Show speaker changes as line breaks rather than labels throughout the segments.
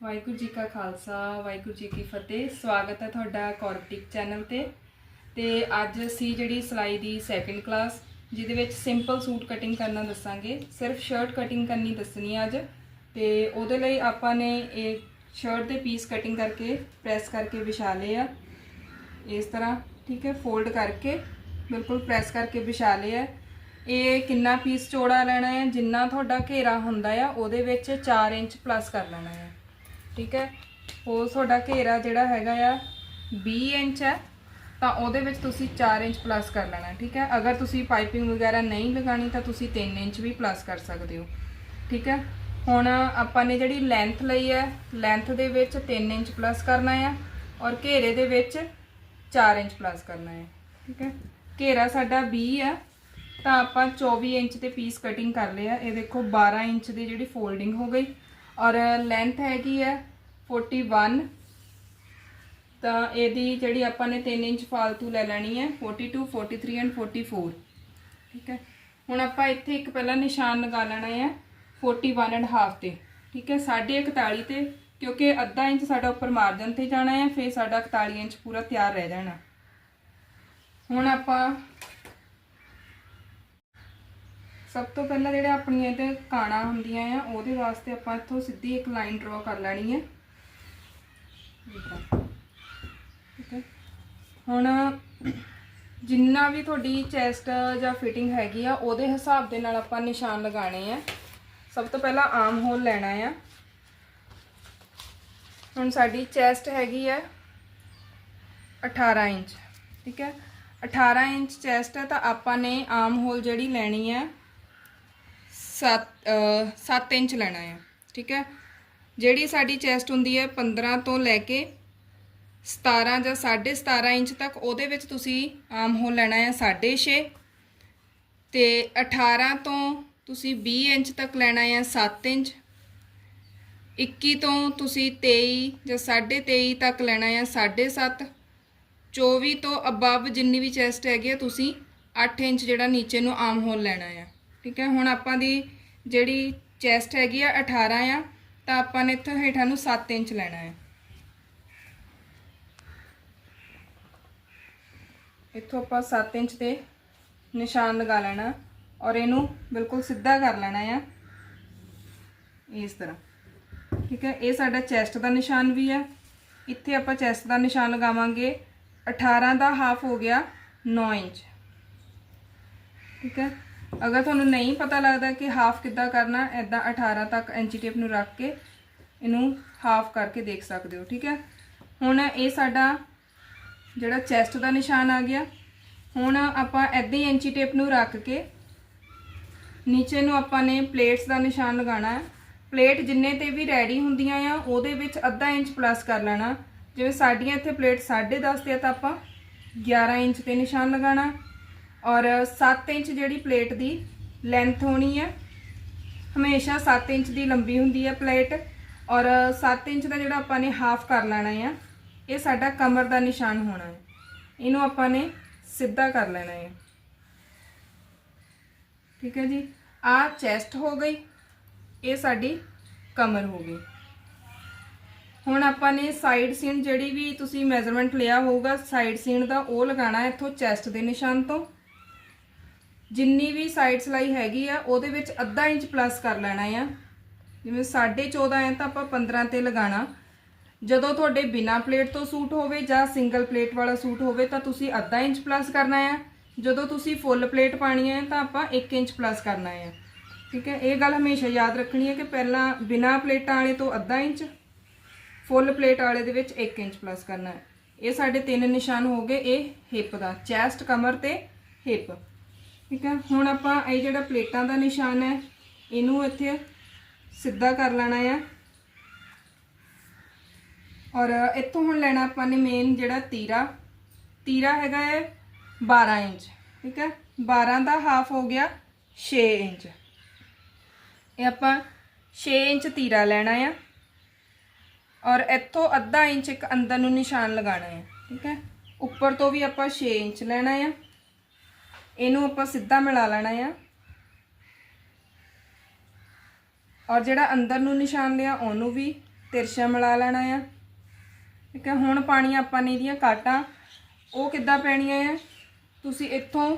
ਵਾਹਿਗੁਰੂ ਜੀ ਕਾ ਖਾਲਸਾ, ਵਾਹਿਗੁਰੂ ਜੀ ਕੀ ਫਤਿਹ। ਸਵਾਗਤ ਹੈ ਤੁਹਾਡਾ ਕੌਰਪਟਿਕ ਚੈਨਲ ਤੇ। ਤੇ ਅੱਜ ਅਸੀਂ ਜਿਹੜੀ ਸਿਲਾਈ ਦੀ ਸੈਕੰਡ ਕਲਾਸ ਜਿਹਦੇ ਵਿੱਚ ਸਿੰਪਲ ਸੂਟ ਕਟਿੰਗ ਕਰਨਾ ਦੱਸਾਂਗੇ। ਸਿਰਫ ਸ਼ਰਟ ਕਟਿੰਗ ਕਰਨੀ ਦੱਸਣੀ ਹੈ ਅੱਜ। ਤੇ ਉਹਦੇ ਲਈ ਆਪਾਂ ਨੇ ਇਹ ਸ਼ਰਟ ਦੇ ਪੀਸ ਕਟਿੰਗ ਕਰਕੇ ਪ੍ਰੈਸ ਕਰਕੇ ਵਿਛਾ ਲਏ ਆ। ਇਸ ਤਰ੍ਹਾਂ, ਠੀਕ ਹੈ ਫੋਲਡ ਕਰਕੇ, ਬਿਲਕੁਲ ਪ੍ਰੈਸ ਕਰਕੇ ਵਿਛਾ ਲਿਆ ਇਹ ਕਿੰਨਾ ਪੀਸ ਚੌੜਾ ਲੈਣਾ ਹੈ, ਜਿੰਨਾ ਤੁਹਾਡਾ ਘੇਰਾ ਹੁੰਦਾ ਆ, ਉਹਦੇ ਵਿੱਚ 4 ਇੰਚ ਪਲੱਸ ਕਰ ਲੈਣਾ ਹੈ ਠੀਕ ਹੈ? ਉਹ ਤੁਹਾਡਾ ਘੇਰਾ ਜਿਹੜਾ ਹੈਗਾ ਆ 20 ਇੰਚ ਹੈ, ਤਾਂ ਉਹਦੇ ਵਿੱਚ ਤੁਸੀਂ 4 ਇੰਚ ਪਲੱਸ ਕਰ ਲੈਣਾ ਠੀਕ ਹੈ? ਅਗਰ ਤੁਸੀਂ ਪਾਈਪਿੰਗ ਵਗੈਰਾ ਨਹੀਂ ਲਗਾਣੀ ਤਾਂ ਤੁਸੀਂ 3 ਇੰਚ ਵੀ ਪਲੱਸ ਕਰ ਸਕਦੇ ਹੋ, ਠੀਕ ਹੈ? ਹੁਣ ਆਪਾਂ ਨੇ ਜਿਹੜੀ ਲੈਂਥ ਲਈ ਹੈ ਲੈਂਥ ਦੇ ਵਿੱਚ 3 ਇੰਚ ਪਲੱਸ ਕਰਨਾ ਹੈ ਔਰ ਘੇਰੇ ਦੇ ਵਿੱਚ 4 ਇੰਚ ਪਲੱਸ ਕਰਨਾ ਹੈ, ਠੀਕ ਹੈ? ਘੇਰਾ ਸਾਡਾ 20 ਆ ਤਾਂ ਆਪਾਂ 24 ਇੰਚ ਦੇ ਪੀਸ ਕਟਿੰਗ ਕਰ ਲਿਆ। ਇਹ ਦੇਖੋ 12 ਇੰਚ ਦੀ ਜਿਹੜੀ ਫੋਲਡਿੰਗ ਹੋ ਗਈ ਔਰ ਲੈਂਥ ਹੈਗੀ ਹੈ 41 ਤਾਂ ਇਹਦੀ ਜਿਹੜੀ ਆਪਾਂ ਨੇ 3 ਇੰਚ ਫਾਲਤੂ ਲੈ ਲੈਣੀ ਹੈ 42 43 ਐਂਡ 44 ਠੀਕ ਹੈ? ਹੁਣ ਆਪਾਂ ਇੱਥੇ ਇੱਕ ਪਹਿਲਾਂ ਨਿਸ਼ਾਨ ਲਗਾ ਲੈਣਾ ਹੈ 41 ਐਂਡ ਹਾਫ ਤੇ। ਠੀਕ ਹੈ? 41 ਤੇ, ਕਿਉਂਕਿ ਅੱਧਾ ਇੰਚ ਸਾਡਾ ਉੱਪਰ ਮਾਰਜਨ ਤੇ ਜਾਣਾ ਹੈ, ਫਿਰ ਸਾਡਾ 41 ਇੰਚ ਪੂਰਾ ਤਿਆਰ ਰਹਿ ਜਾਣਾ। ਹੁਣ ਆਪਾਂ ਸਭ ਤੋਂ ਪਹਿਲਾਂ ਜਿਹੜਾ ਆਪਣੀਆਂ ਤੇ ਕਾਣਾ ਹੁੰਦੀਆਂ ਆ, ਉਹਦੇ ਵਾਸਤੇ ਆਪਾਂ ਇੱਥੋਂ ਸਿੱਧੀ ਇੱਕ ਲਾਈਨ ਡਰਾ ਕਰ ਲੈਣੀ ਹੈ। ਠੀਕ ਹੈ ਹੁਣ ਜਿੰਨਾ ਵੀ ਤੁਹਾਡੀ ਚੈਸਟ ਜਾਂ ਫਿਟਿੰਗ ਹੈਗੀ ਆ, ਉਹਦੇ ਹਿਸਾਬ ਦੇ ਨਾਲ ਆਪਾਂ ਨਿਸ਼ਾਨ ਲਗਾਣੇ ਆ। ਸਭ ਤੋਂ ਪਹਿਲਾਂ ਆਮ ਹੋਲ ਲੈਣਾ ਆ। ਹੁਣ ਸਾਡੀ ਚੈਸਟ ਹੈਗੀ ਹੈ 18 ਇੰਚ, ਠੀਕ ਹੈ? 18 ਇੰਚ ਚੈਸਟ ਹੈ ਤਾਂ ਆਪਾਂ ਨੇ ਆਮ ਹੋਲ ਜਿਹੜੀ ਲੈਣੀ ਹੈ 7 7 ਇੰਚ ਲੈਣਾ ਹੈ ਠੀਕ ਹੈ? ਜਿਹੜੀ ਸਾਡੀ ਚੈਸਟ ਹੁੰਦੀ ਹੈ 15 ਤੋਂ ਲੈ ਕੇ 17 ਜਾਂ 17.5 ਇੰਚ ਤੱਕ, ਉਹਦੇ ਵਿੱਚ ਤੁਸੀਂ ਆਮ ਹੋਲ ਲੈਣਾ ਹੈ 6.5 ਤੇ 18 ਤੋਂ ਤੁਸੀਂ 20 ਇੰਚ ਤੱਕ ਲੈਣਾ ਹੈ 7 ਇੰਚ। 21 ਤੋਂ ਤੁਸੀਂ 23 ਜਾਂ 23.5 ਤੱਕ ਲੈਣਾ ਹੈ 7.5 24 ਤੋਂ ਅਬਵ ਜਿੰਨੀ ਵੀ ਚੈਸਟ ਹੈਗੀ ਹੈ, ਤੁਸੀਂ 8 ਇੰਚ ਜਿਹੜਾ ਨੀਚੇ ਨੂੰ ਆਮ ਹੋਲ ਲੈਣਾ ਆ ਠੀਕ ਹੈ, ਹੁਣ ਆਪਾਂ ਦੀ ਜਿਹੜੀ ਚੈਸਟ ਹੈਗੀ ਆ 18 ਆ। ਤਾਂ ਆਪਾਂ ਨੇ ਇੱਥੋਂ ਹੇਠਾਂ ਨੂੰ 7 ਇੰਚ ਲੈਣਾ ਹੈ। ਇੱਥੋਂ ਆਪਾਂ 7 ਇੰਚ ਤੇ ਨਿਸ਼ਾਨ ਲਗਾ ਲੈਣਾ ਔਰ ਇਹਨੂੰ ਬਿਲਕੁਲ ਸਿੱਧਾ ਕਰ ਲੈਣਾ ਆ। ਇਸ ਤਰ੍ਹਾਂ। ਠੀਕ ਹੈ, ਇਹ ਸਾਡਾ ਚੈਸਟ ਦਾ ਨਿਸ਼ਾਨ ਵੀ ਆ ਇੱਥੇ ਆਪਾਂ ਚੈਸਟ ਦਾ ਨਿਸ਼ਾਨ ਲਗਾਵਾਂਗੇ। 18 ਦਾ ਹਾਫ ਹੋ ਗਿਆ 9 ਇੰਚ। ਠੀਕ ਹੈ ਅਗਰ ਤੁਹਾਨੂੰ ਨਹੀਂ ਪਤਾ ਲੱਗਦਾ ਕਿ ਹਾਫ ਕਿੱਦਾਂ ਕਰਨਾ ਐਦਾਂ 18 ਤੱਕ ਐਂਚੀ ਟੇਪ ਨੂੰ ਰੱਖ ਕੇ ਇਹਨੂੰ ਹਾਫ ਕਰਕੇ ਦੇਖ ਸਕਦੇ ਹੋ, ਠੀਕ ਹੈ? ਹੁਣ ਇਹ ਸਾਡਾ ਜਿਹੜਾ ਚੈਸਟ ਦਾ ਨਿਸ਼ਾਨ ਆ ਗਿਆ। ਹੁਣ ਆਪਾਂ ਐਦਾਂ ਹੀ ਐਂਚੀ ਟੇਪ ਨੂੰ ਰੱਖ ਕੇ ਨੀਚੇ ਨੂੰ ਆਪਾਂ ਨੇ ਪਲੇਟਸ ਦਾ ਨਿਸ਼ਾਨ ਲਗਾਉਣਾ ਹੈ। ਪਲੇਟ ਜਿੰਨੇ ਤੇ ਵੀ ਰੈਡੀ ਹੁੰਦੀਆਂ ਆ, ਉਹਦੇ ਵਿੱਚ ਅੱਧਾ ਇੰਚ ਪਲੱਸ ਕਰ ਲੈਣਾ। ਜਿਵੇਂ ਸਾਡੀਆਂ ਇੱਥੇ ਪਲੇਟ 10.5 ਤੇ ਆ, ਤਾਂ ਆਪਾਂ 11 ਇੰਚ ਤੇ ਨਿਸ਼ਾਨ ਲਗਾਉਣਾ। ਔਰ 7 ਇੰਚ ਜਿਹੜੀ ਪਲੇਟ ਦੀ ਲੈਂਥ ਹੋਣੀ ਹੈ, ਹਮੇਸ਼ਾ 7 ਇੰਚ ਦੀ ਲੰਬੀ ਹੁੰਦੀ ਹੈ ਪਲੇਟ, ਔਰ 7 ਇੰਚ ਦਾ ਜਿਹੜਾ ਆਪਾਂ ਨੇ ਹਾਫ ਕਰ ਲੈਣਾ ਹੈ, ਇਹ ਸਾਡਾ ਕਮਰ ਦਾ ਨਿਸ਼ਾਨ ਹੋਣਾ ਹੈ। ਇਹਨੂੰ ਆਪਾਂ ਨੇ ਸਿੱਧਾ ਕਰ ਲੈਣਾ ਹੈ। ਠੀਕ ਹੈ ਜੀ? ਆ ਚੈਸਟ ਹੋ ਗਈ, ਇਹ ਸਾਡੀ ਕਮਰ ਹੋ ਗਈ। ਹੁਣ ਆਪਾਂ ਨੇ ਸਾਈਡ ਸੀਨ ਜਿਹੜੀ ਵੀ ਤੁਸੀਂ ਮੈਜ਼ਰਮੈਂਟ ਲਿਆ ਹੋਊਗਾ ਸਾਈਡ ਸੀਨ ਦਾ ਉਹ ਲਗਾਉਣਾ ਇੱਥੋਂ ਚੈਸਟ ਦੇ ਨਿਸ਼ਾਨ ਤੋਂ। ਜਿੰਨੀ ਵੀ ਸਾਈਡ ਸਲਾਈ ਹੈਗੀ ਆ, ਉਹਦੇ ਵਿੱਚ ਅੱਧਾ ਇੰਚ ਪਲੱਸ ਕਰ ਲੈਣਾ ਆ। ਜਿਵੇਂ 14.5 ਹੈ ਤਾਂ ਆਪਾਂ 15 ਤੇ ਲਗਾਣਾ ਜਦੋਂ ਤੁਹਾਡੇ ਬਿਨਾ ਪਲੇਟ ਤੋਂ ਸੂਟ ਹੋਵੇ ਜਾਂ ਸਿੰਗਲ ਪਲੇਟ ਵਾਲਾ ਸੂਟ ਹੋਵੇ, ਤਾਂ ਤੁਸੀਂ ਅੱਧਾ ਇੰਚ ਪਲੱਸ ਕਰਨਾ ਆ। ਜਦੋਂ ਤੁਸੀਂ ਫੁੱਲ ਪਲੇਟ ਪਾਣੀ ਹੈ ਤਾਂ ਆਪਾਂ 1 ਇੰਚ ਪਲੱਸ ਕਰਨਾ ਹੈ ਠੀਕ ਹੈ? ਇਹ ਗੱਲ ਹਮੇਸ਼ਾ ਯਾਦ ਰੱਖਣੀ ਹੈ ਕਿ ਪਹਿਲਾਂ ਬਿਨਾ ਪਲੇਟਾਂ ਵਾਲੇ ਤੋਂ ਅੱਧਾ ਇੰਚ ਫੁੱਲ ਪਲੇਟ ਵਾਲੇ ਦੇ ਵਿੱਚ 1 ਇੰਚ ਪਲੱਸ ਕਰਨਾ ਹੈ। ਇਹ ਸਾਡੇ ਤਿੰਨ ਨਿਸ਼ਾਨ ਹੋ ਗਏ, ਇਹ ਹਿੱਪ ਦਾ ਚੈਸਟ ਕਮਰ ਤੇ ਹਿੱਪ ਠੀਕ ਹੈ ਹੁਣ ਆਪਾਂ ਇਹ ਜਿਹੜਾ ਪਲੇਟਾਂ ਦਾ ਨਿਸ਼ਾਨ ਹੈ, ਇਹਨੂੰ ਇੱਥੇ ਸਿੱਧਾ ਕਰ ਲੈਣਾ ਆ। ਔਰ ਇੱਥੋਂ ਹੁਣ ਲੈਣਾ ਆਪਾਂ ਨੇ ਮੇਨ ਜਿਹੜਾ ਤੀਰਾ। ਤੀਰਾ ਹੈਗਾ ਹੈ 12 ਇੰਚ, ਠੀਕ ਹੈ 12 ਦਾ ਹਾਫ ਹੋ ਗਿਆ 6 ਇੰਚ। ਇਹ ਆਪਾਂ 6 ਇੰਚ ਤੀਰਾ ਲੈਣਾ ਆ। ਔਰ ਇੱਥੋਂ ਅੱਧਾ ਇੰਚ ਇੱਕ ਅੰਦਰ ਨੂੰ ਨਿਸ਼ਾਨ ਲਗਾਉਣਾ ਹੈ ਠੀਕ ਹੈ ਉੱਪਰ ਤੋਂ ਵੀ ਆਪਾਂ 6 ਇੰਚ ਲੈਣਾ ਆ। ਇਹਨੂੰ ਆਪਾਂ ਸਿੱਧਾ ਮਿਲਾ ਲੈਣਾ ਆ। ਔਰ ਜਿਹੜਾ ਅੰਦਰ ਨੂੰ ਨਿਸ਼ਾਨ ਲਿਆ, ਉਹਨੂੰ ਵੀ ਤਿਰਛਾ ਮਿਲਾ ਲੈਣਾ ਆ। ਠੀਕ ਹੈ, ਹੁਣ ਪਾਣੀ ਆਪਾਂ ਨੇ ਇਹਦੀਆਂ ਕਾਟਾਂ, ਉਹ ਕਿੱਦਾਂ ਪੈਣੀਆਂ ਆ? ਤੁਸੀਂ ਇੱਥੋਂ,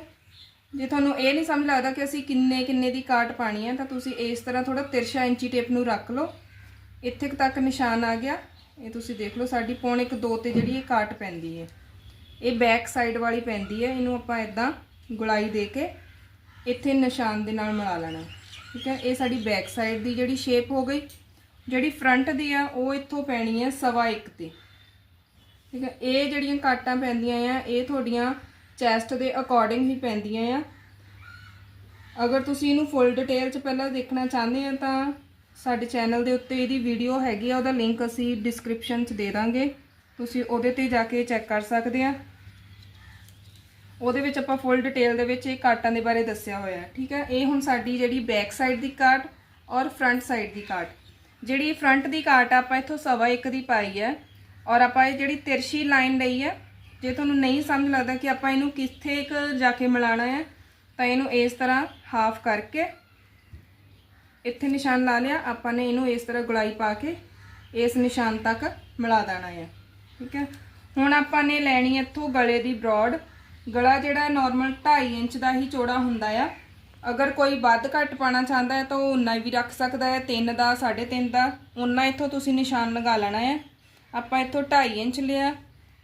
ਜੇ ਤੁਹਾਨੂੰ ਇਹ ਨਹੀਂ ਸਮਝ ਲੱਗਦਾ ਕਿ ਅਸੀਂ ਕਿੰਨੇ ਕਿੰਨੇ ਦੀ ਕਾਟ ਪਾਣੀ ਹੈ ਤਾਂ ਤੁਸੀਂ ਇਸ ਤਰ੍ਹਾਂ ਥੋੜਾ ਤਿਰਛਾ ਇੰਚੀ ਟੇਪ ਨੂੰ ਰੱਖ ਲਓ। ਇੱਥੇ ਕੁ ਤੱਕ ਨਿਸ਼ਾਨ ਆ ਗਿਆ। ਇਹ ਤੁਸੀਂ ਦੇਖ ਲਓ, ਸਾਡੀ ਪੌਣ ਇੱਕ ਦੋ ਤੇ ਜਿਹੜੀ ਇਹ ਕਾਟ ਪੈਂਦੀ ਹੈ। ਇਹ ਬੈਕ ਸਾਈਡ ਵਾਲੀ ਪੈਂਦੀ ਹੈ। ਇਹਨੂੰ ਆਪਾਂ ਇਦਾਂ ਗੁਲਾਈ ਦੇ ਕੇ ਇੱਥੇ ਨਿਸ਼ਾਨ ਦੇ ਨਾਲ ਮਿਲਾ ਲੈਣਾ। ਠੀਕ ਹੈ? ਇਹ ਸਾਡੀ ਬੈਕ ਸਾਈਡ ਦੀ ਜਿਹੜੀ ਸ਼ੇਪ ਹੋ ਗਈ, ਜਿਹੜੀ ਫਰੰਟ ਦੀ ਆ, ਉਹ ਇੱਥੋਂ ਪੈਣੀ ਹੈ ਸਵਾ ਇੱਕ ਤੇ। ਠੀਕ ਹੈ? ਇਹ ਜਿਹੜੀਆਂ ਕਾਟਾਂ ਪੈਂਦੀਆਂ ਆ, ਇਹ ਤੁਹਾਡੀਆਂ ਚੈਸਟ ਦੇ ਅਕੋਰਡਿੰਗ ਹੀ ਪੈਂਦੀਆਂ ਆ। ਅਗਰ ਤੁਸੀਂ ਇਹਨੂੰ ਫੁੱਲ ਡਿਟੇਲ ਚ ਪਹਿਲਾਂ ਦੇਖਣਾ ਚਾਹੁੰਦੇ ਆ, ਤਾਂ ਸਾਡੇ ਚੈਨਲ ਦੇ ਉੱਤੇ ਇਹਦੀ ਵੀਡੀਓ ਹੈਗੀ ਆ, ਉਹਦਾ ਲਿੰਕ ਅਸੀਂ ਡਿਸਕ੍ਰਿਪਸ਼ਨ 'ਚ ਦੇ ਦਾਂਗੇ। ਤੁਸੀਂ ਉਹਦੇ ਤੇ ਜਾ ਕੇ ਚੈੱਕ ਕਰ ਸਕਦੇ ਆ। ਉਹਦੇ ਵਿੱਚ ਆਪਾਂ ਫੁੱਲ ਡਿਟੇਲ ਦੇ ਵਿੱਚ ਇਹ ਕਾਟਾਂ ਦੇ ਬਾਰੇ ਦੱਸਿਆ ਹੋਇਆ ਹੈ ਠੀਕ ਹੈ? ਇਹ ਹੁਣ ਸਾਡੀ ਜਿਹੜੀ ਬੈਕ ਸਾਈਡ ਦੀ ਕਾਟ ਔਰ ਫਰੰਟ ਸਾਈਡ ਦੀ ਕਾਟ ਜਿਹੜੀ ਫਰੰਟ ਦੀ ਕਾਟ ਆ, ਆਪਾਂ ਇੱਥੋਂ ਸਵਾ ਇੱਕ ਦੀ ਪਾਈ ਹੈ ਔਰ ਆਪਾਂ ਇਹ ਜਿਹੜੀ ਤਿਰਸ਼ੀ ਲਾਈਨ ਲਈ ਹੈ ਜੇ ਤੁਹਾਨੂੰ ਨਹੀਂ ਸਮਝ ਲੱਗਦਾ ਕਿ ਆਪਾਂ ਇਹਨੂੰ ਕਿੱਥੇ ਇੱਕ ਜਾ ਕੇ ਮਿਲਾਣਾ ਹੈ ਤਾਂ ਇਹਨੂੰ ਇਸ ਤਰ੍ਹਾਂ ਹਾਫ ਕਰਕੇ ਇੱਥੇ ਨਿਸ਼ਾਨ ਲਾ ਲਿਆ। ਆਪਾਂ ਨੇ ਇਹਨੂੰ ਇਸ ਤਰ੍ਹਾਂ ਗੁਲਾਈ ਪਾ ਕੇ ਇਸ ਨਿਸ਼ਾਨ ਤੱਕ ਮਿਲਾ ਦੇਣਾ ਹੈ ਠੀਕ ਹੈ? ਹੁਣ ਆਪਾਂ ਨੇ ਲੈਣੀ ਇੱਥੋਂ ਗਲੇ ਦੀ ਬ੍ਰੌਡ ਗਲਾ ਜਿਹੜਾ ਨਾਰਮਲ 2.5 ਇੰਚ ਦਾ ਹੀ ਚੌੜਾ ਹੁੰਦਾ ਆ। ਅਗਰ ਕੋਈ ਵੱਧ ਘੱਟ ਪਾਣਾ ਚਾਹੁੰਦਾ ਹੈ ਤਾਂ ਉਹ ਉਨਾ ਵੀ ਰੱਖ ਸਕਦਾ ਹੈ। 3 ਦਾ 3.5 ਦਾ ਉਨਾ ਇੱਥੋਂ ਤੁਸੀਂ ਨਿਸ਼ਾਨ ਲਗਾ ਲੈਣਾ ਹੈ। ਆਪਾਂ ਇੱਥੋਂ 2.5 ਇੰਚ ਲਿਆ।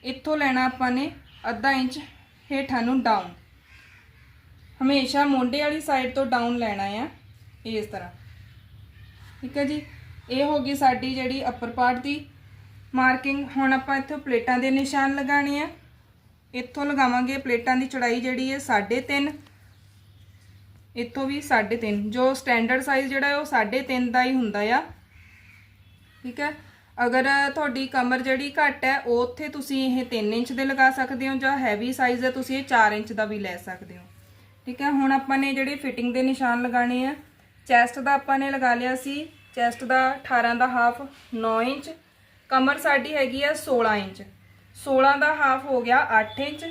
ਇੱਥੋਂ ਲੈਣਾ ਆਪਾਂ ਨੇ ਅੱਧਾ ਇੰਚ ਹੇਠਾਂ ਨੂੰ ਡਾਊਨ ਹਮੇਸ਼ਾ ਮੋਢੇ ਵਾਲੀ ਸਾਈਡ ਤੋਂ ਡਾਊਨ ਲੈਣਾ ਆ। ਇਸ ਤਰ੍ਹਾਂ। ਠੀਕ ਹੈ ਜੀ? ਇਹ ਹੋ ਗਈ ਸਾਡੀ ਜਿਹੜੀ ਅਪਰ ਪਾਰਟ ਦੀ ਮਾਰਕਿੰਗ ਹੁਣ ਆਪਾਂ ਇੱਥੋਂ ਪਲੇਟਾਂ ਦੇ ਨਿਸ਼ਾਨ ਲਗਾਣੇ ਆ। ਇੱਥੋਂ ਲਗਾਵਾਂਗੇ ਪਲੇਟਾਂ ਦੀ ਚੌੜਾਈ ਜਿਹੜੀ ਹੈ 3.5 ਇੱਥੋਂ ਵੀ 3.5 ਜੋ ਸਟੈਂਡਰਡ ਸਾਈਜ਼ ਜਿਹੜਾ ਹੈ ਉਹ 3.5 ਦਾ ਹੀ ਹੁੰਦਾ ਆ। ਠੀਕ ਹੈ? ਅਗਰ ਤੁਹਾਡੀ ਕਮਰ ਜਿਹੜੀ ਘੱਟ ਹੈ, ਉਹ ਉੱਥੇ ਤੁਸੀਂ ਇਹ 3 ਇੰਚ ਦੇ ਲਗਾ ਸਕਦੇ ਹੋ ਜਾਂ ਹੈਵੀ ਸਾਈਜ਼ ਹੈ, ਤੁਸੀਂ ਇਹ 4 ਇੰਚ ਦਾ ਵੀ ਲੈ ਸਕਦੇ ਹੋ। ਠੀਕ ਹੈ? ਹੁਣ ਆਪਾਂ ਨੇ ਜਿਹੜੇ ਫਿਟਿੰਗ ਦੇ ਨਿਸ਼ਾਨ ਲਗਾਣੇ ਆ ਚੈਸਟ ਦਾ ਆਪਾਂ ਨੇ ਲਗਾ ਲਿਆ ਸੀ। ਚੈਸਟ ਦਾ 18 ਦਾ ਹਾਫ 9 ਇੰਚ। ਕਮਰ ਸਾਡੀ ਹੈਗੀ ਆ 16 ਇੰਚ। 16 ਦਾ ਹਾਫ ਹੋ ਗਿਆ 8 ਇੰਚ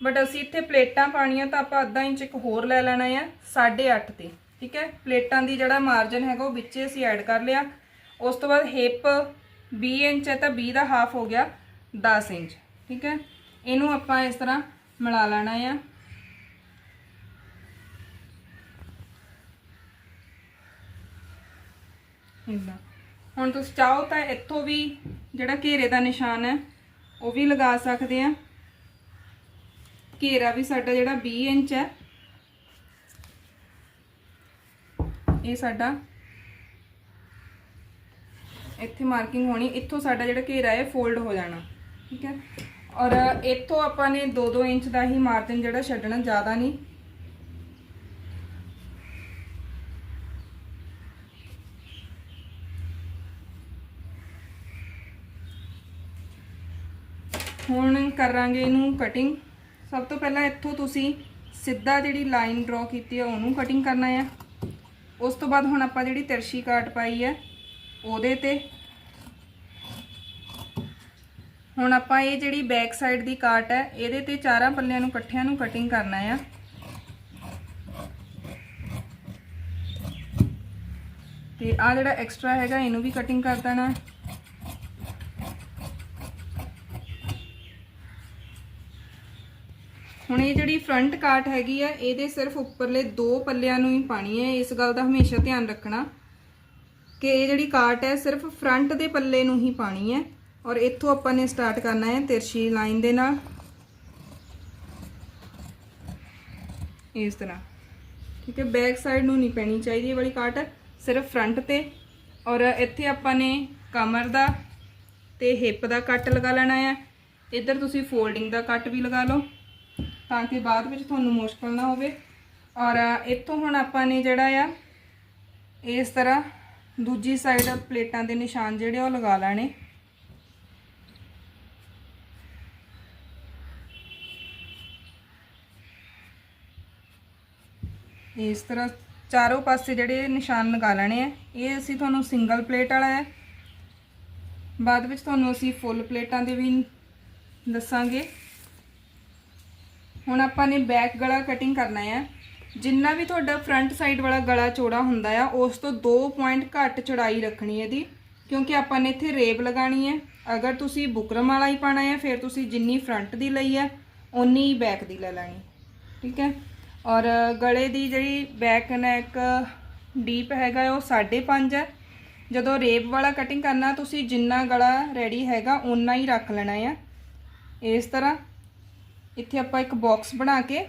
ਬਟ ਅਸੀਂ ਇੱਥੇ ਪਲੇਟਾਂ ਪਾਣੀਆਂ ਤਾਂ ਆਪਾਂ ਅੱਧਾ ਇੰਚ ਇੱਕ ਹੋਰ ਲੈ ਲੈਣਾ ਆ 8.5 ਤੇ, ਠੀਕ ਹੈ? ਪਲੇਟਾਂ ਦੀ ਜਿਹੜਾ ਮਾਰਜਨ ਹੈਗਾ ਉਹ ਵਿੱਚ ਅਸੀਂ ਐਡ ਕਰ ਲਿਆ। ਉਸ ਤੋਂ ਬਾਅਦ ਹਿਪ 20 ਇੰਚ ਹੈ ਤਾਂ 20 ਦਾ ਹਾਫ ਹੋ ਗਿਆ 10 ਇੰਚ, ਠੀਕ ਹੈ? ਇਹਨੂੰ ਆਪਾਂ ਇਸ ਤਰ੍ਹਾਂ ਮਿਲਾ ਲੈਣਾ ਆ। ਇਦਾਂ ਹੁਣ ਤੁਸੀਂ ਚਾਹੋ ਤਾਂ ਇੱਥੋਂ ਵੀ ਜਿਹੜਾ ਘੇਰੇ ਦਾ ਨਿਸ਼ਾਨ ਹੈ ਉਹ ਵੀ ਲਗਾ ਸਕਦੇ ਆ। ਘੇਰਾ ਵੀ ਸਾਡਾ ਜਿਹੜਾ 20 ਇੰਚ ਹੈ। ਇਹ ਸਾਡਾ ਇੱਥੇ ਮਾਰਕਿੰਗ ਹੋਣੀ, ਇੱਥੋਂ ਸਾਡਾ ਜਿਹੜਾ ਘੇਰਾ ਹੈ ਫੋਲਡ ਹੋ ਜਾਣਾ। ਠੀਕ ਹੈ। ਔਰ ਇੱਥੋਂ ਆਪਾਂ ਨੇ 2-2 ਇੰਚ ਦਾ ਹੀ ਮਾਰਜਨ ਜਿਹੜਾ ਛੱਡਣਾ, ਜ਼ਿਆਦਾ ਨਹੀਂ। ਹੁਣ ਕਰਾਂਗੇ ਇਹਨੂੰ ਕਟਿੰਗ ਸਭ ਤੋਂ ਪਹਿਲਾਂ ਇੱਥੋਂ ਤੁਸੀਂ ਸਿੱਧਾ ਜਿਹੜੀ ਲਾਈਨ ਡਰਾ ਕੀਤੀ ਹੈ ਉਹਨੂੰ ਕਟਿੰਗ ਕਰਨਾ ਹੈ ਉਸ ਤੋਂ ਬਾਅਦ ਹੁਣ ਆਪਾਂ ਜਿਹੜੀ ਤਿਰਸ਼ੀ ਕਾਟ ਪਾਈ ਹੈ ਉਹਦੇ ਤੇ। ਹੁਣ ਆਪਾਂ ਇਹ ਜਿਹੜੀ ਬੈਕ ਸਾਈਡ ਦੀ ਕਾਟ ਹੈ ਇਹਦੇ ਤੇ ਚਾਰਾਂ ਪੱਲਿਆਂ ਨੂੰ, ਇਕੱਠਿਆਂ ਨੂੰ ਕਟਿੰਗ ਕਰਨਾ ਆ। ਤੇ ਆ ਜਿਹੜਾ ਐਕਸਟਰਾ ਹੈਗਾ, ਇਹਨੂੰ ਵੀ ਕਟਿੰਗ ਕਰ ਦੇਣਾ। ਹੁਣ ਇਹ ਜਿਹੜੀ ਫਰੰਟ ਕਾਟ ਹੈਗੀ ਆ, ਇਹਦੇ ਸਿਰਫ ਉੱਪਰਲੇ ਦੋ ਪੱਲਿਆਂ ਨੂੰ ਹੀ ਪਾਣੀ ਹੈ। ਇਸ ਗੱਲ ਦਾ ਹਮੇਸ਼ਾ ਧਿਆਨ ਰੱਖਣਾ ਕਿ ਇਹ ਜਿਹੜੀ ਕਾਟ ਹੈ, ਸਿਰਫ ਫਰੰਟ ਦੇ ਪੱਲੇ ਨੂੰ ਹੀ ਪਾਣੀ ਹੈ ਔਰ ਇੱਥੋਂ ਆਪਾਂ ਨੇ ਸਟਾਰਟ ਕਰਨਾ ਹੈ ਤਿਰਛੀ ਲਾਈਨ ਦੇ ਨਾਲ। ਇਸ ਤਰ੍ਹਾਂ। ਠੀਕ ਹੈ ਬੈਕ ਸਾਈਡ ਨੂੰ ਨਹੀਂ ਪੈਣੀ ਚਾਹੀਦੀ ਇਹ ਵਾਲੀ ਕਾਟ ਸਿਰਫ ਫਰੰਟ ਤੇ। ਔਰ ਇੱਥੇ ਆਪਾਂ ਨੇ ਕਮਰ ਦਾ ਤੇ ਹਿੱਪ ਦਾ ਕੱਟ ਲਗਾ ਲੈਣਾ ਹੈ। ਇੱਧਰ ਤੁਸੀਂ ਫੋਲਡਿੰਗ ਦਾ ਕੱਟ ਵੀ ਲਗਾ ਲਓ। ਤਾਂ ਕਿ ਬਾਅਦ ਵਿੱਚ ਤੁਹਾਨੂੰ ਮੁਸ਼ਕਲ ਨਾ ਹੋਵੇ। ਔਰ ਇੱਥੋਂ ਹੁਣ ਆਪਾਂ ਨੇ ਜਿਹੜਾ ਆ, ਇਸ ਤਰ੍ਹਾਂ ਦੂਜੀ ਸਾਈਡ ਪਲੇਟਾਂ ਦੇ ਨਿਸ਼ਾਨ ਜਿਹੜੇ ਉਹ ਲਗਾ ਲੈਣੇ। ਇਸ ਤਰ੍ਹਾਂ ਚਾਰੋਂ ਪਾਸੇ ਜਿਹੜੇ ਨਿਸ਼ਾਨ ਲਗਾ ਲੈਣੇ ਆ। ਇਹ ਅਸੀਂ ਤੁਹਾਨੂੰ ਸਿੰਗਲ ਪਲੇਟ ਵਾਲਾ ਹੈ ਬਾਅਦ ਵਿੱਚ ਤੁਹਾਨੂੰ ਅਸੀਂ ਫੁੱਲ ਪਲੇਟਾਂ ਦੇ ਵੀ ਦੱਸਾਂਗੇ। ਹੁਣ ਆਪਾਂ ਨੇ ਬੈਕ ਗਲਾ ਕਟਿੰਗ ਕਰਨਾ ਹੈ। ਜਿੰਨਾ ਵੀ ਤੁਹਾਡਾ ਫਰੰਟ ਸਾਈਡ ਵਾਲਾ ਗਲਾ ਚੌੜਾ ਹੁੰਦਾ ਆ, ਉਸ ਤੋਂ 2 ਪੁਆਇੰਟ ਘੱਟ ਚੜਾਈ ਰੱਖਣੀ ਹੈ ਇਹਦੀ, ਕਿਉਂਕਿ ਆਪਾਂ ਨੇ ਇੱਥੇ ਰੇਬ ਲਗਾਣੀ ਹੈ। ਅਗਰ ਤੁਸੀਂ ਬੁਕਰਮ ਵਾਲਾ ਹੀ ਪਾਣਾ ਹੈ, ਫਿਰ ਤੁਸੀਂ ਜਿੰਨੀ ਫਰੰਟ ਦੀ ਲਈ ਹੈ ਉਨੀ ਹੀ ਬੈਕ ਦੀ ਲੈ ਲੈਣੀ। ਠੀਕ ਹੈ? ਔਰ ਗਲੇ ਦੀ ਜਿਹੜੀ ਬੈਕ ਨੈਕ ਡੀਪ ਹੈਗਾ ਹੈ ਉਹ 5.5 ਹੈ। ਜਦੋਂ ਰੇਬ ਵਾਲਾ ਕਟਿੰਗ ਕਰਨਾ, ਤੁਸੀਂ ਜਿੰਨਾ ਗਲਾ ਰੈਡੀ ਹੈਗਾ ਉਨਾ ਹੀ ਰੱਖ ਲੈਣਾ ਹੈ ਇਸ ਤਰ੍ਹਾਂ ਇੱਥੇ ਆਪਾਂ ਇੱਕ ਬਾਕਸ ਬਣਾ ਕੇ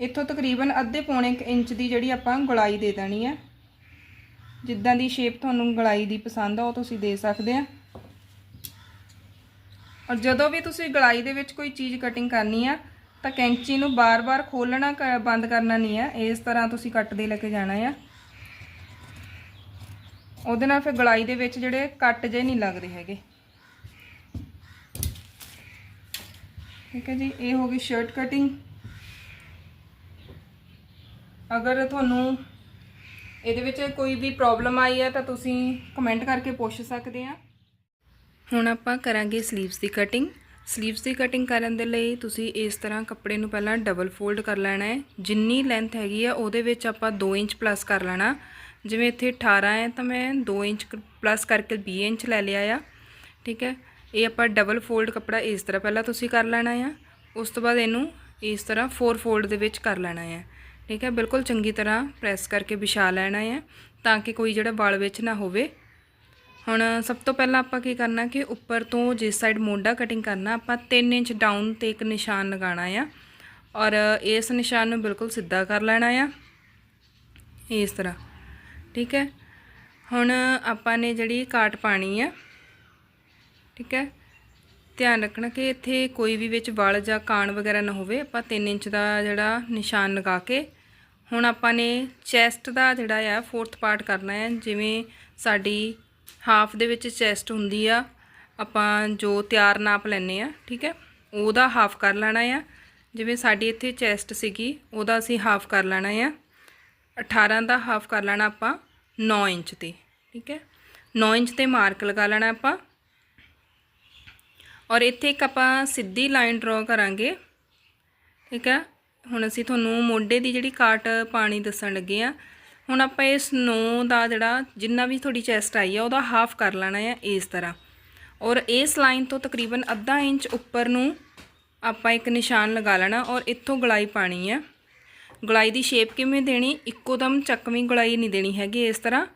ਇੱਥੋਂ ਤਕਰੀਬਨ ਅੱਧੇ ਪੌਣੇ ਕੁ ਇੰਚ ਦੀ ਜਿਹੜੀ ਆਪਾਂ ਗਲਾਈ ਦੇ ਦੇਣੀ ਹੈ ਜਿੱਦਾਂ ਦੀ ਸ਼ੇਪ ਤੁਹਾਨੂੰ ਗਲਾਈ ਦੀ ਪਸੰਦ ਆ, ਉਹ ਤੁਸੀਂ ਦੇ ਸਕਦੇ ਆ। ਔਰ ਜਦੋਂ ਵੀ ਤੁਸੀਂ ਗਲਾਈ ਦੇ ਵਿੱਚ ਕੋਈ ਚੀਜ਼ ਕਟਿੰਗ ਕਰਨੀ ਆ, ਤਾਂ ਕੈਂਚੀ ਨੂੰ ਬਾਰ-ਬਾਰ ਖੋਲਣਾ ਕ- ਬੰਦ ਕਰਨਾ ਨਹੀਂ ਆ। ਇਸ ਤਰ੍ਹਾਂ ਤੁਸੀਂ ਕੱਟਦੇ ਲੈ ਕੇ ਜਾਣਾ ਆ। ਉਹਦੇ ਨਾਲ ਫਿਰ ਗਲਾਈ ਦੇ ਵਿੱਚ ਜਿਹੜੇ ਕੱਟ ਜੇ ਨਹੀਂ ਲੱਗਦੇ ਹੈਗੇ। ਠੀਕ ਹੈ ਜੀ, ਇਹ ਹੋ ਗਈ ਸ਼ਰਟ ਕਟਿੰਗ ਅਗਰ ਤੁਹਾਨੂੰ ਇਹਦੇ ਵਿੱਚ ਕੋਈ ਵੀ ਪ੍ਰੋਬਲਮ ਆਈ ਹੈ, ਤਾਂ ਤੁਸੀਂ ਕਮੈਂਟ ਕਰਕੇ ਪੁੱਛ ਸਕਦੇ ਆ। ਹੁਣ ਆਪਾਂ ਕਰਾਂਗੇ ਸਲੀਵਸ ਦੀ ਕਟਿੰਗ ਸਲੀਵਸ ਦੀ ਕਟਿੰਗ ਕਰਨ ਦੇ ਲਈ ਤੁਸੀਂ ਇਸ ਤਰ੍ਹਾਂ ਕੱਪੜੇ ਨੂੰ ਪਹਿਲਾਂ ਡਬਲ ਫੋਲਡ ਕਰ ਲੈਣਾ ਹੈ। ਜਿੰਨੀ ਲੈਂਥ ਹੈਗੀ ਆ, ਉਹਦੇ ਵਿੱਚ ਆਪਾਂ 2 ਇੰਚ ਪਲੱਸ ਕਰ ਲੈਣਾ। ਜਿਵੇਂ ਇੱਥੇ 18 ਹੈ, ਤਾਂ ਮੈਂ 2 ਇੰਚ ਪਲੱਸ ਕਰਕੇ 20 ਇੰਚ ਲੈ ਲਿਆ ਆ। ਠੀਕ ਹੈ। ਇਹ ਆਪਾਂ ਡਬਲ ਫੋਲਡ ਕੱਪੜਾ ਇਸ ਤਰ੍ਹਾਂ ਪਹਿਲਾਂ ਤੁਸੀਂ ਕਰ ਲੈਣਾ ਆ, ਉਸ ਤੋਂ ਬਾਅਦ ਇਹਨੂੰ ਇਸ ਤਰ੍ਹਾਂ ਫੋਰ ਫੋਲਡ ਦੇ ਵਿੱਚ ਕਰ ਲੈਣਾ ਆ। ਠੀਕ ਹੈ, ਬਿਲਕੁਲ ਚੰਗੀ ਤਰ੍ਹਾਂ ਪ੍ਰੈਸ ਕਰਕੇ ਵਿਛਾ ਲੈਣਾ ਆ ਤਾਂ ਕਿ ਕੋਈ ਜਿਹੜਾ ਵਾਲ ਵਿੱਚ ਨਾ ਹੋਵੇ। ਹੁਣ ਸਭ ਤੋਂ ਪਹਿਲਾਂ ਆਪਾਂ ਕੀ ਕਰਨਾ ਕਿ ਉੱਪਰ ਤੋਂ ਜਿਸ ਸਾਈਡ ਮੋਢਾ ਕਟਿੰਗ ਕਰਨਾ, ਆਪਾਂ 3 ਇੰਚ ਡਾਊਨ ਤੇ ਇੱਕ ਨਿਸ਼ਾਨ ਲਗਾਉਣਾ ਆ ਔਰ ਇਸ ਨਿਸ਼ਾਨ ਨੂੰ ਬਿਲਕੁਲ ਸਿੱਧਾ ਕਰ ਲੈਣਾ ਆ। ਇਸ ਤਰ੍ਹਾਂ। ਠੀਕ ਹੈ, ਹੁਣ ਆਪਾਂ ਨੇ ਜਿਹੜੀ ਕਾਟ ਪਾਣੀ ਆ ਠੀਕ ਹੈ? ਧਿਆਨ ਰੱਖਣਾ ਕਿ ਇੱਥੇ ਕੋਈ ਵੀ ਵਿੱਚ ਵਲ ਜਾਂ ਕਾਣ ਵਗੈਰਾ ਨਾ ਹੋਵੇ। ਆਪਾਂ 3 ਇੰਚ ਦਾ ਜਿਹੜਾ ਨਿਸ਼ਾਨ ਲਗਾ ਕੇ ਹੁਣ ਆਪਾਂ ਨੇ ਚੈਸਟ ਦਾ ਜਿਹੜਾ ਆ, ਫੋਰਥ ਪਾਰਟ ਕਰਨਾ ਹੈ ਜਿਵੇਂ ਸਾਡੀ ਹਾਫ ਦੇ ਵਿੱਚ ਚੈਸਟ ਹੁੰਦੀ ਆ, ਆਪਾਂ ਜੋ ਤਿਆਰ ਨਾਪ ਲੈਨੇ ਆ, ਠੀਕ ਹੈ? ਉਹਦਾ ਹਾਫ ਕਰ ਲੈਣਾ ਆ। ਜਿਵੇਂ ਸਾਡੀ ਇੱਥੇ ਚੈਸਟ ਸੀਗੀ, ਉਹਦਾ ਅਸੀਂ ਹਾਫ ਕਰ ਲੈਣਾ ਆ। 18 ਦਾ ਹਾਫ ਕਰ ਲੈਣਾ ਆਪਾਂ 9 ਇੰਚ ਤੇ, ਠੀਕ ਹੈ? 9 ਇੰਚ ਤੇ ਮਾਰਕ ਲਗਾ ਲੈਣਾ ਆਪਾਂ। ਔਰ ਇੱਥੇ ਇੱਕ ਆਪਾਂ ਸਿੱਧੀ ਲਾਈਨ ਡਰਾ ਕਰਾਂਗੇ। ਠੀਕ ਹੈ? ਹੁਣ ਅਸੀਂ ਤੁਹਾਨੂੰ ਮੋਢੇ ਦੀ ਜਿਹੜੀ ਕਾਟ ਪਾਣੀ ਦੱਸਣ ਲੱਗੇ ਆ ਹੁਣ ਆਪਾਂ ਇਸ 9 ਦਾ ਜਿਹੜਾ ਜਿੰਨਾ ਵੀ ਤੁਹਾਡੀ ਚੈਸਟ ਆਈ ਆ, ਉਹਦਾ ਹਾਫ ਕਰ ਲੈਣਾ ਆ ਇਸ ਤਰ੍ਹਾਂ। ਔਰ ਇਸ ਲਾਈਨ ਤੋਂ ਤਕਰੀਬਨ ਅੱਧਾ ਇੰਚ ਉੱਪਰ ਨੂੰ ਆਪਾਂ ਇੱਕ ਨਿਸ਼ਾਨ ਲਗਾ ਲੈਣਾ ਔਰ ਇੱਥੋਂ ਗਲਾਈ ਪਾਣੀ ਆ। ਗਲਾਈ ਦੀ ਸ਼ੇਪ ਕਿਵੇਂ ਦੇਣੀ? ਇੱਕੋ ਦਮ ਚੱਕਵੀਂ ਗਲਾਈ ਨਹੀਂ ਦੇਣੀ ਹੈਗੀ ਇਸ ਤਰ੍ਹਾਂ।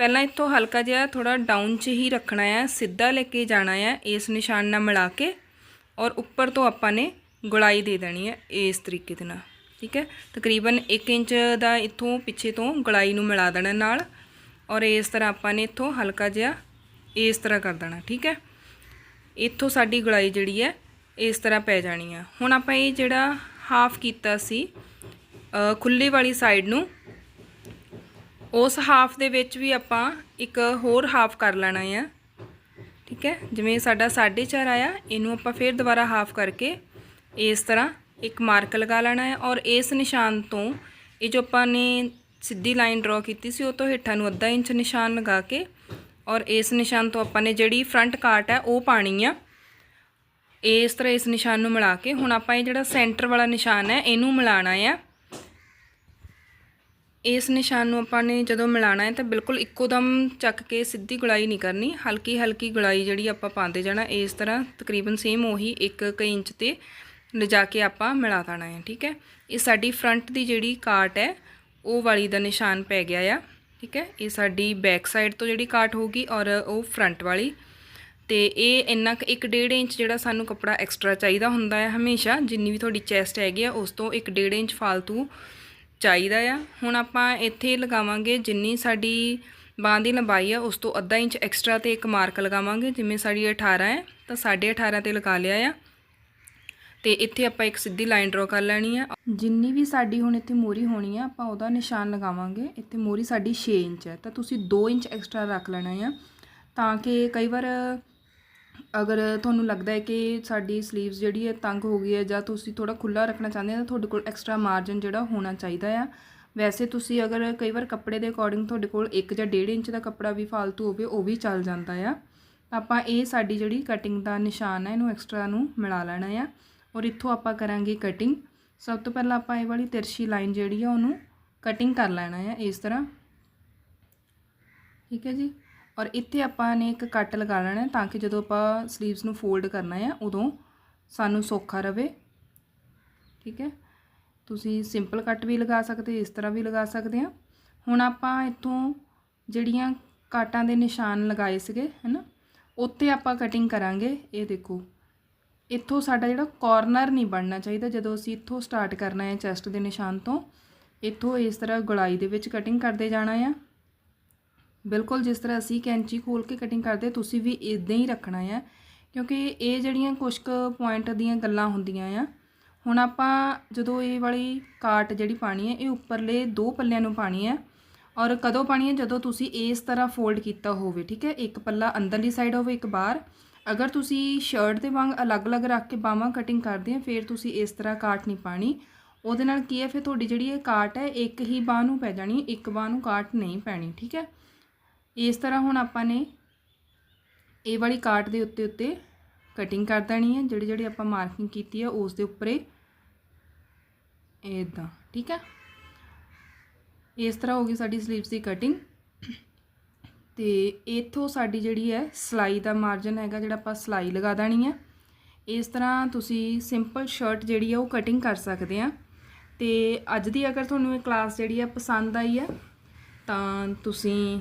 ਪਹਿਲਾਂ ਇੱਥੋਂ ਹਲਕਾ ਜਿਹਾ ਥੋੜਾ ਡਾਊਨ 'ਚ ਹੀ ਰੱਖਣਾ ਆ ਸਿੱਧਾ ਲੈ ਕੇ ਜਾਣਾ ਆ ਇਸ ਨਿਸ਼ਾਨ ਨਾਲ ਮਿਲਾ ਕੇ ਔਰ ਉੱਪਰ ਤੋਂ ਆਪਾਂ ਨੇ ਗੁਲਾਈ ਦੇ ਦੇਣੀ ਹੈ ਇਸ ਤਰੀਕੇ ਦੇ ਨਾਲ ਠੀਕ ਹੈ? ਤਕਰੀਬਨ 1 ਇੰਚ ਦਾ ਇੱਥੋਂ ਪਿੱਛੇ ਤੋਂ ਗੁਲਾਈ ਨੂੰ ਮਿਲਾ ਦੇਣਾ ਨਾਲ ਔਰ ਇਸ ਤਰ੍ਹਾਂ ਆਪਾਂ ਨੇ ਇੱਥੋਂ ਹਲਕਾ ਜਿਹਾ ਇਸ ਤਰ੍ਹਾਂ ਕਰ ਦੇਣਾ ਠੀਕ ਹੈ? ਇੱਥੋਂ ਸਾਡੀ ਗੁਲਾਈ ਜਿਹੜੀ ਹੈ ਇਸ ਤਰ੍ਹਾਂ ਪੈ ਜਾਣੀ ਆ। ਹੁਣ ਆਪਾਂ ਇਹ ਜਿਹੜਾ ਹਾਫ ਕੀਤਾ ਸੀ ਅ, ਖੁੱਲੀ ਵਾਲੀ ਸਾਈਡ ਨੂੰ ਉਸ ਹਾਫ ਦੇ ਵਿੱਚ ਵੀ ਆਪਾਂ ਇੱਕ ਹੋਰ ਹਾਫ ਕਰ ਲੈਣਾ ਆ। ਠੀਕ ਹੈ? ਜਿਵੇਂ ਸਾਡਾ 4.5 ਆਇਆ, ਇਹਨੂੰ ਆਪਾਂ ਫਿਰ ਦੁਬਾਰਾ ਹਾਫ ਕਰਕੇ ਇਸ ਤਰ੍ਹਾਂ ਇੱਕ ਮਾਰਕ ਲਗਾ ਲੈਣਾ ਹੈ ਔਰ ਇਸ ਨਿਸ਼ਾਨ ਤੋਂ ਇਹ ਜੋ ਆਪਾਂ ਨੇ ਸਿੱਧੀ ਲਾਈਨ ਡਰਾ ਕੀਤੀ ਸੀ, ਉਹ ਤੋਂ ਹੇਠਾਂ ਨੂੰ ਅੱਧਾ ਇੰਚ ਨਿਸ਼ਾਨ ਲਗਾ ਕੇ ਔਰ ਇਸ ਨਿਸ਼ਾਨ ਤੋਂ ਆਪਾਂ ਨੇ ਜਿਹੜੀ ਫਰੰਟ ਕਾਟ ਹੈ, ਉਹ ਪਾਣੀ ਆ। ਇਸ ਤਰ੍ਹਾਂ ਇਸ ਨਿਸ਼ਾਨ ਨੂੰ ਮਿਲਾ ਕੇ ਹੁਣ ਆਪਾਂ ਇਹ ਜਿਹੜਾ ਸੈਂਟਰ ਵਾਲਾ ਨਿਸ਼ਾਨ ਹੈ, ਇਹਨੂੰ ਮਿਲਾਣਾ ਆ। ਇਸ ਨਿਸ਼ਾਨ ਨੂੰ ਆਪਾਂ ਨੇ ਜਦੋਂ ਮਿਲਾਣਾ ਹੈ ਤਾਂ ਬਿਲਕੁਲ ਇੱਕੋ ਦਮ ਚੱਕ ਕੇ ਸਿੱਧੀ ਗੁਲਾਈ ਨਹੀਂ ਕਰਨੀ ਹਲਕੀ ਹਲਕੀ ਗੁਲਾਈ ਜਿਹੜੀ ਆਪਾਂ ਪਾਉਂਦੇ ਜਾਣਾ, ਇਸ ਤਰ੍ਹਾਂ ਤਕਰੀਬਨ ਸੇਮ ਉਹੀ 1 ਕੁ ਇੰਚ ਤੇ ਲਿਜਾ ਕੇ ਆਪਾਂ ਮਿਲਾ ਦੇਣਾ ਹੈ, ਠੀਕ ਹੈ? ਇਹ ਸਾਡੀ ਫਰੰਟ ਦੀ ਜਿਹੜੀ ਕਾਟ ਹੈ, ਉਹ ਵਾਲੀ ਦਾ ਨਿਸ਼ਾਨ ਪੈ ਗਿਆ ਆ, ਠੀਕ ਹੈ? ਇਹ ਸਾਡੀ ਬੈਕ ਸਾਈਡ ਤੋਂ ਜਿਹੜੀ ਕਾਟ ਹੋਊਗੀ ਔਰ ਉਹ ਫਰੰਟ ਵਾਲੀ। ਤੇ ਇਹ ਇੰਨਾ ਕੁ 1.5 ਇੰਚ ਜਿਹੜਾ ਸਾਨੂੰ ਕੱਪੜਾ ਐਕਸਟਰਾ ਚਾਹੀਦਾ ਹੁੰਦਾ ਹੈ ਹਮੇਸ਼ਾ, ਜਿੰਨੀ ਵੀ ਤੁਹਾਡੀ ਚੈਸਟ ਹੈਗੀ ਆ, ਉਸ ਤੋਂ 1.5 ਇੰਚ ਫालतू ਚਾਹੀਦਾ ਆ। ਹੁਣ ਆਪਾਂ ਇੱਥੇ ਲਗਾਵਾਂਗੇ ਜਿੰਨੀ ਸਾਡੀ ਬਾਂਹ ਦੀ ਲੰਬਾਈ ਆ, ਉਸ ਤੋਂ ਅੱਧਾ ਇੰਚ ਐਕਸਟਰਾ ਤੇ ਇੱਕ ਮਾਰਕ ਲਗਾਵਾਂਗੇ। ਜਿਵੇਂ ਸਾਡੀ 18 ਹੈ, ਤਾਂ 18.5 ਤੇ ਲਗਾ ਲਿਆ ਆ। ਤੇ ਇੱਥੇ ਆਪਾਂ ਇੱਕ ਸਿੱਧੀ ਲਾਈਨ ਡਰਾ ਕਰ ਲੈਣੀ ਆ। ਜਿੰਨੀ ਵੀ ਸਾਡੀ ਹੁਣ ਇੱਥੇ ਮੋਰੀ ਹੋਣੀ ਆ, ਆਪਾਂ ਉਹਦਾ ਨਿਸ਼ਾਨ ਲਗਾਵਾਂਗੇ। ਇੱਥੇ ਮੋਰੀ ਸਾਡੀ 6 ਇੰਚ ਹੈ, ਤਾਂ ਤੁਸੀਂ 2 ਇੰਚ ਐਕਸਟਰਾ ਰੱਖ ਲੈਣਾ ਆ, ਤਾਂ ਕਿ ਕਈ ਵਾਰ ਅਗਰ ਤੁਹਾਨੂੰ ਲੱਗਦਾ ਹੈ ਕਿ ਸਾਡੀ ਸਲੀਵਸ ਜਿਹੜੀ ਹੈ ਤੰਗ ਹੋ ਗਈ ਹੈ ਜਾਂ ਤੁਸੀਂ ਥੋੜਾ ਖੁੱਲਾ ਰੱਖਣਾ ਚਾਹੁੰਦੇ ਹੋ ਤਾਂ ਤੁਹਾਡੇ ਕੋਲ ਐਕਸਟਰਾ ਮਾਰਜਨ ਜਿਹੜਾ ਹੋਣਾ ਚਾਹੀਦਾ ਆ। ਵੈਸੇ ਤੁਸੀਂ ਅਗਰ ਕਈ ਵਾਰ ਕੱਪੜੇ ਦੇ ਅਕੋਰਡਿੰਗ ਤੁਹਾਡੇ ਕੋਲ 1 ਜਾਂ 1.5 ਇੰਚ ਦਾ ਕੱਪੜਾ ਵੀ ਫालतू ਹੋਵੇ, ਉਹ ਵੀ ਚੱਲ ਜਾਂਦਾ ਆ। ਆਪਾਂ ਇਹ ਸਾਡੀ ਜਿਹੜੀ ਕਟਿੰਗ ਦਾ ਨਿਸ਼ਾਨ ਹੈ, ਇਹਨੂੰ ਐਕਸਟਰਾ ਨੂੰ ਮਿਲਾ ਲੈਣਾ ਆ ਔਰ ਇੱਥੋਂ ਆਪਾਂ ਕਰਾਂਗੇ ਕਟਿੰਗ ਸਭ ਤੋਂ ਪਹਿਲਾਂ ਆਪਾਂ ਇਹ ਵਾਲੀ ਤਿਰਛੀ ਲਾਈਨ ਜਿਹੜੀ ਆ ਉਹਨੂੰ ਕਟਿੰਗ ਕਰ ਲੈਣਾ ਆ ਇਸ ਤਰ੍ਹਾਂ। ਠੀਕ ਹੈ ਜੀ? ਔਰ ਇੱਥੇ ਆਪਾਂ ਨੇ ਇੱਕ ਕੱਟ ਲਗਾ ਲੈਣਾ ਤਾਂ ਕਿ ਜਦੋਂ ਆਪਾਂ ਸਲੀਵਸ ਨੂੰ ਫੋਲਡ ਕਰਨਾ ਹੈ, ਉਦੋਂ ਸਾਨੂੰ ਸੌਖਾ ਰਵੇ। ਠੀਕ ਹੈ? ਤੁਸੀਂ ਸਿੰਪਲ ਕੱਟ ਵੀ ਲਗਾ ਸਕਦੇ, ਇਸ ਤਰ੍ਹਾਂ ਵੀ ਲਗਾ ਸਕਦੇ ਆ ਹੁਣ ਆਪਾਂ ਇੱਥੋਂ ਜਿਹੜੀਆਂ ਕਾਟਾਂ ਦੇ ਨਿਸ਼ਾਨ ਲਗਾਏ ਸੀਗੇ, ਹੈਨਾ? ਉੱਤੇ ਆਪਾਂ ਕਟਿੰਗ ਕਰਾਂਗੇ। ਇਹ ਦੇਖੋ, ਇੱਥੋਂ ਸਾਡਾ ਜਿਹੜਾ ਕਾਰਨਰ ਨਹੀਂ ਬਣਨਾ ਚਾਹੀਦਾ, ਜਦੋਂ ਅਸੀਂ ਇੱਥੋਂ ਸਟਾਰਟ ਕਰਨਾ ਹੈ ਚੈਸਟ ਦੇ ਨਿਸ਼ਾਨ ਤੋਂ, ਇੱਥੋਂ ਇਸ ਤਰ੍ਹਾਂ ਗੁਲਾਈ ਦੇ ਵਿੱਚ ਕਟਿੰਗ ਕਰਦੇ ਜਾਣਾ ਆ। ਬਿਲਕੁਲ ਜਿਸ ਤਰ੍ਹਾਂ ਅਸੀਂ ਕੈਂਚੀ ਖੋਲ ਕੇ ਕਟਿੰਗ ਕਰਦੇ, ਤੁਸੀਂ ਵੀ ਇਦਾਂ ਹੀ ਰੱਖਣਾ ਆ। ਕਿਉਂਕਿ ਇਹ ਜਿਹੜੀਆਂ ਕੁਝ ਕੁ ਪੁਆਇੰਟ ਦੀਆਂ ਗੱਲਾਂ ਹੁੰਦੀਆਂ ਆ, ਹੁਣ ਆਪਾਂ ਜਦੋਂ ਇਹ ਵਾਲੀ ਕਾਟ ਜਿਹੜੀ ਪਾਣੀ ਹੈ, ਇਹ ਉੱਪਰਲੇ ਦੋ ਪੱਲਿਆਂ ਨੂੰ ਪਾਣੀ ਹੈ ਔਰ ਕਦੋਂ ਪਾਣੀ ਹੈ? ਜਦੋਂ ਤੁਸੀਂ ਇਸ ਤਰ੍ਹਾਂ ਫੋਲਡ ਕੀਤਾ ਹੋਵੇ, ਠੀਕ ਹੈ? ਇੱਕ ਪੱਲਾ ਅੰਦਰਲੀ ਸਾਈਡ ਹੋਵੇ, ਇੱਕ ਬਾਹਰ। ਅਗਰ ਤੁਸੀਂ ਸ਼ਰਟ ਦੇ ਵਾਂਗ ਅਲੱਗ-ਅਲੱਗ ਰੱਖ ਕੇ ਬਾਹਾਂ ਕਟਿੰਗ ਕਰਦੇ ਆ, ਫਿਰ ਤੁਸੀਂ ਇਸ ਤਰ੍ਹਾਂ ਕਾਟ ਨਹੀਂ ਪਾਣੀ ਉਹਦੇ ਨਾਲ ਕੀ ਹੈ? ਫਿਰ ਤੁਹਾਡੀ ਜਿਹੜੀ ਇਹ ਕਾਟ ਹੈ, ਇੱਕ ਹੀ ਬਾਹ ਨੂੰ ਪੈ ਜਾਣੀ, ਇੱਕ ਬਾਹ ਨੂੰ ਕਾਟ ਨਹੀਂ ਪੈਣੀ, ਠੀਕ ਹੈ? ਇਸ ਤਰ੍ਹਾਂ ਹੁਣ ਆਪਾਂ ਨੇ ਇਹ ਵਾਲੀ ਕਾਟ ਦੇ ਉੱਤੇ ਉੱਤੇ ਕਟਿੰਗ ਕਰ ਦੇਣੀ ਹੈ। ਜਿਹੜੀ ਜਿਹੜੀ ਆਪਾਂ ਮਾਰਕਿੰਗ ਕੀਤੀ ਹੈ, ਉਸ ਦੇ ਉੱਪਰੇ ਇਦਾਂ ਠੀਕ ਹੈ? ਇਸ ਤਰ੍ਹਾਂ ਹੋ ਗਈ ਸਾਡੀ ਸਲੀਵਸ ਦੀ ਕਟਿੰਗ ਤੇ ਇਥੋਂ ਸਾਡੀ ਜਿਹੜੀ ਹੈ, ਸਲਾਈ ਦਾ ਮਾਰਜਨ ਹੈਗਾ, ਜਿਹੜਾ ਆਪਾਂ ਸਲਾਈ ਲਗਾ ਦੇਣੀ ਹੈ। ਇਸ ਤਰ੍ਹਾਂ ਤੁਸੀਂ ਸਿੰਪਲ ਸ਼ਰਟ ਜਿਹੜੀ ਹੈ, ਉਹ ਕਟਿੰਗ ਕਰ ਸਕਦੇ ਆ ਤੇ ਅੱਜ ਦੀ ਅਗਰ ਤੁਹਾਨੂੰ ਇਹ ਕਲਾਸ ਜਿਹੜੀ ਹੈ, ਪਸੰਦ ਆਈ ਹੈ, ਤਾਂ ਤੁਸੀਂ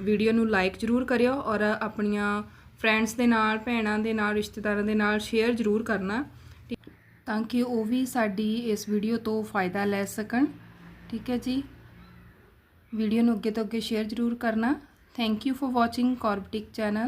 ਵੀਡੀਓ ਨੂੰ ਲਾਈਕ ਜ਼ਰੂਰ ਕਰਿਓ ਔਰ ਆਪਣੀਆਂ ਫਰੈਂਡਸ ਦੇ ਨਾਲ, ਭੈਣਾਂ ਦੇ ਨਾਲ, ਰਿਸ਼ਤੇਦਾਰਾਂ ਦੇ ਨਾਲ ਸ਼ੇਅਰ ਜ਼ਰੂਰ ਕਰਨਾ। ਠੀਕ- ਤਾਂ ਕਿ ਉਹ ਵੀ ਸਾਡੀ ਇਸ ਵੀਡੀਓ ਤੋਂ ਫਾਇਦਾ ਲੈ ਸਕਣ। ਠੀਕ ਹੈ ਜੀ? ਵੀਡੀਓ ਨੂੰ ਅੱਗੇ ਤੋਂ ਅੱਗੇ ਸ਼ੇਅਰ ਜ਼ਰੂਰ ਕਰਨਾ। ਥੈਂਕ ਯੂ ਫॉर ਵਾਚਿੰਗ ਕਾਰਬਟਿਕ ਚੈਨਲ